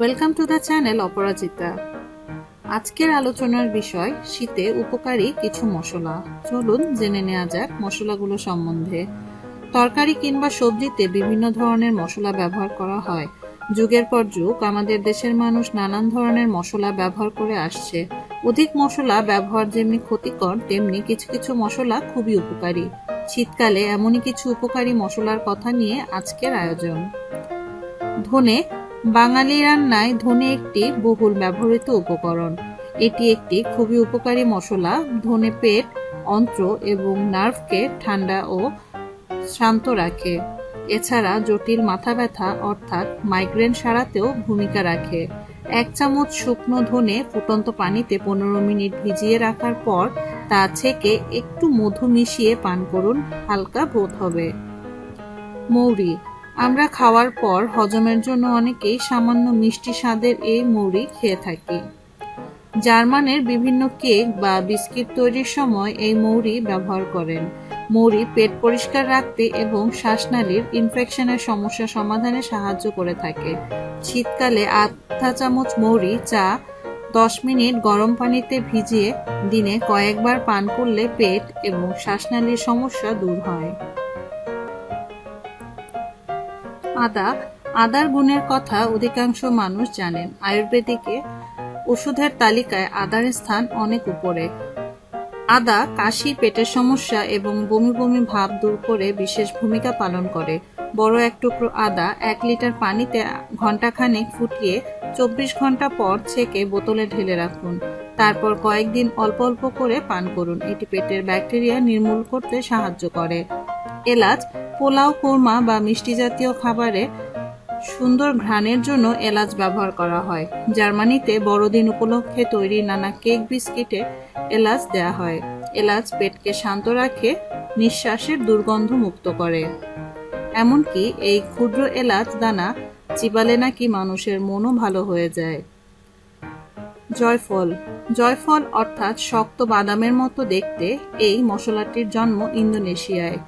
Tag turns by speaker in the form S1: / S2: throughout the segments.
S1: Welcome to the channel Aparajita. আজকের আলোচনার বিষয়, শীতে উপকারী কিছু মশলা। চলুন জেনে নেওয়া যাক মশলাগুলো সম্বন্ধে। তরকারি কিংবা সবজিতে বিভিন্ন ধরনের মশলা ব্যবহার করা হয়। যুগের পর যুগ, আমাদের দেশের মানুষ নানান ধরনের মশলা ব্যবহার করে আসছে। অধিক মশলা ব্যবহার যেমনি ক্ষতিকর, তেমনি কিছু কিছু মশলা খুবই উপকারী। শীতকালে এমনই কিছু উপকারী মশলার কথা নিয়ে আজকের আয়োজন। ধনে বাঙালি রান্নায় ধনে একটি বহুল ব্যবহৃত উপকরণ। এটি একটি খুবই উপকারী মশলা, ধনে পেট, অন্ত্র এবং নার্ভকে ঠান্ডা ও শান্ত রাখে। এছাড়া জটিল মাথা ব্যথা অর্থাৎ মাইগ্রেন সারাতেও ভূমিকা রাখে। এক চামচ শুকনো ধনে ফুটন্ত পানিতে পনেরো মিনিট ভিজিয়ে রাখার পর তা ছেঁকে একটু মধু মিশিয়ে পান করুন, হালকা বোধ হবে। মৌরি আমরা খাওয়ার পর হজমের জন্য অনেকেই সামান্য মিষ্টি স্বাদের এই মৌরি খেয়ে থাকি। জার্মানের বিভিন্ন কেক বা বিস্কিট তৈরির সময় এই মৌরি ব্যবহার করেন। মৌরি পেট পরিষ্কার রাখতে এবং শ্বাসনালীর ইনফেকশনের সমস্যা সমাধানে সাহায্য করে থাকে। শীতকালে আধা চামচ মৌরি চা, দশ মিনিট গরম পানিতে ভিজিয়ে দিনে কয়েকবার পান করলে পেট এবং শ্বাসনালীর সমস্যা দূর হয়। আদা, আদার গুণের কথা অধিকাংশ মানুষ জানেন। আয়ুর্বেদিকে ওষুধের তালিকায় আদার স্থান অনেক উপরে। আদা কাশি, পেটের সমস্যা এবং বমি বমি ভাব দূর করে বিশেষ ভূমিকা পালন করে। বড় এক টুকরো আদা এক লিটার পানিতে ঘন্টাখানেক ফুটিয়ে চব্বিশ ঘণ্টা পর ছেঁকে বোতলে ঢেলে রাখুন। তারপর কয়েকদিন অল্প অল্প করে পান করুন। এটি পেটের ব্যাকটেরিয়া নির্মূল করতে সাহায্য করে। এলাচ, পোলাও, কোরমা বা মিষ্টি জাতীয় খাবারে সুন্দর ঘ্রাণের জন্য এলাচ ব্যবহার করা হয়। জার্মানিতে বড়দিন উপলক্ষে তৈরি নানা কেক বিস্কিটে এলাচ দেয়া হয়। এলাচ পেটকে শান্ত রাখে, নিঃশ্বাসের দুর্গন্ধ মুক্ত করে। এমনকি এই ক্ষুদ্র এলাচ দানা চিবালে নাকি মানুষের মনও ভালো হয়ে যায়। জয়ফল। জয়ফল অর্থাৎ শক্ত বাদামের মতো দেখতে এই মশলাটির জন্ম ইন্দোনেশিয়ায়।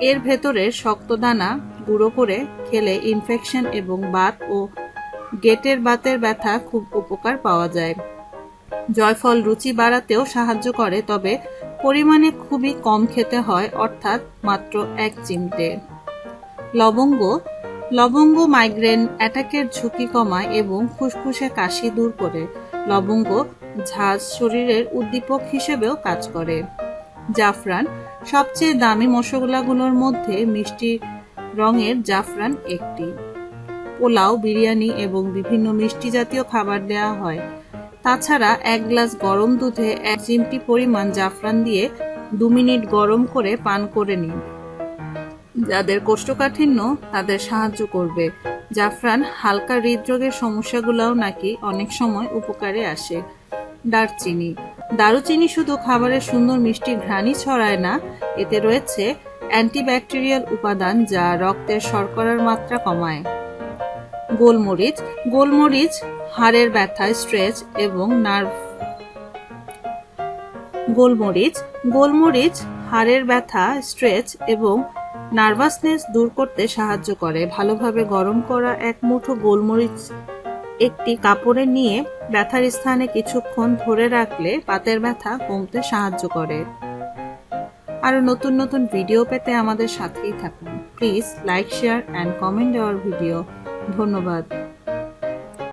S1: এর ভেতরের শক্ত দানা গুঁড়ো করে খেলে ইনফেকশন এবং বাত ও গেটের বাতের ব্যথা খুব উপকার পাওয়া যায়। জয়ফল রুচি বাড়াতেও সাহায্য করে, তবে পরিমাণে খুবই কম খেতে হয়, অর্থাৎ মাত্র এক চিমটে। লবঙ্গ। লবঙ্গ মাইগ্রেন অ্যাটাকের ঝুঁকি কমায় এবং ফুসফুসে কাশি দূর করে। লবঙ্গ ঝাঁজ শরীরের উদ্দীপক হিসেবেও কাজ করে। জাফরান। সবচেয়ে দামি মশলাগুলোর মধ্যে মিষ্টি রঙের জাফরান একটি। পোলাও, বিরিয়ানি এবং বিভিন্ন মিষ্টি জাতীয় খাবার দেওয়া হয়। তাছাড়া এক গ্লাস গরম দুধে এক চিমটি পরিমাণ জাফরান দিয়ে দু মিনিট গরম করে পান করে নিন। যাদের কোষ্ঠকাঠিন্য তাদের সাহায্য করবে। জাফরান হালকা হৃদরোগের সমস্যাগুলোও নাকি অনেক সময় উপকারে আসে। দারচিনি দারুচিনি শুধু খাবারের সুন্দর মিষ্টি ঘ্রাণই ছড়ায় না, এতে রয়েছে অ্যান্টিব্যাকটেরিয়াল উপাদান যা রক্তের শর্করার মাত্রা কমায়। গোলমরিচ গোলমরিচ, হাড়ের ব্যথা স্ট্রেচ এবং নার্ভ। গোলমরিচ গোলমরিচ, হাড়ের ব্যথা, স্ট্রেচ এবং নার্ভাসনেস দূর করতে সাহায্য করে। ভালোভাবে গরম করা এক মুঠো গোলমরিচ একটি কাপড়ে নিয়ে ব্যথার স্থানে কিছুক্ষণ ধরে রাখলে পাতের ব্যথা কমতে সাহায্য করে। আরও নতুন নতুন ভিডিও পেতে আমাদের সাথেই থাকুন। Please like, share, and comment দেওয়ার ভিডিও। ধন্যবাদ।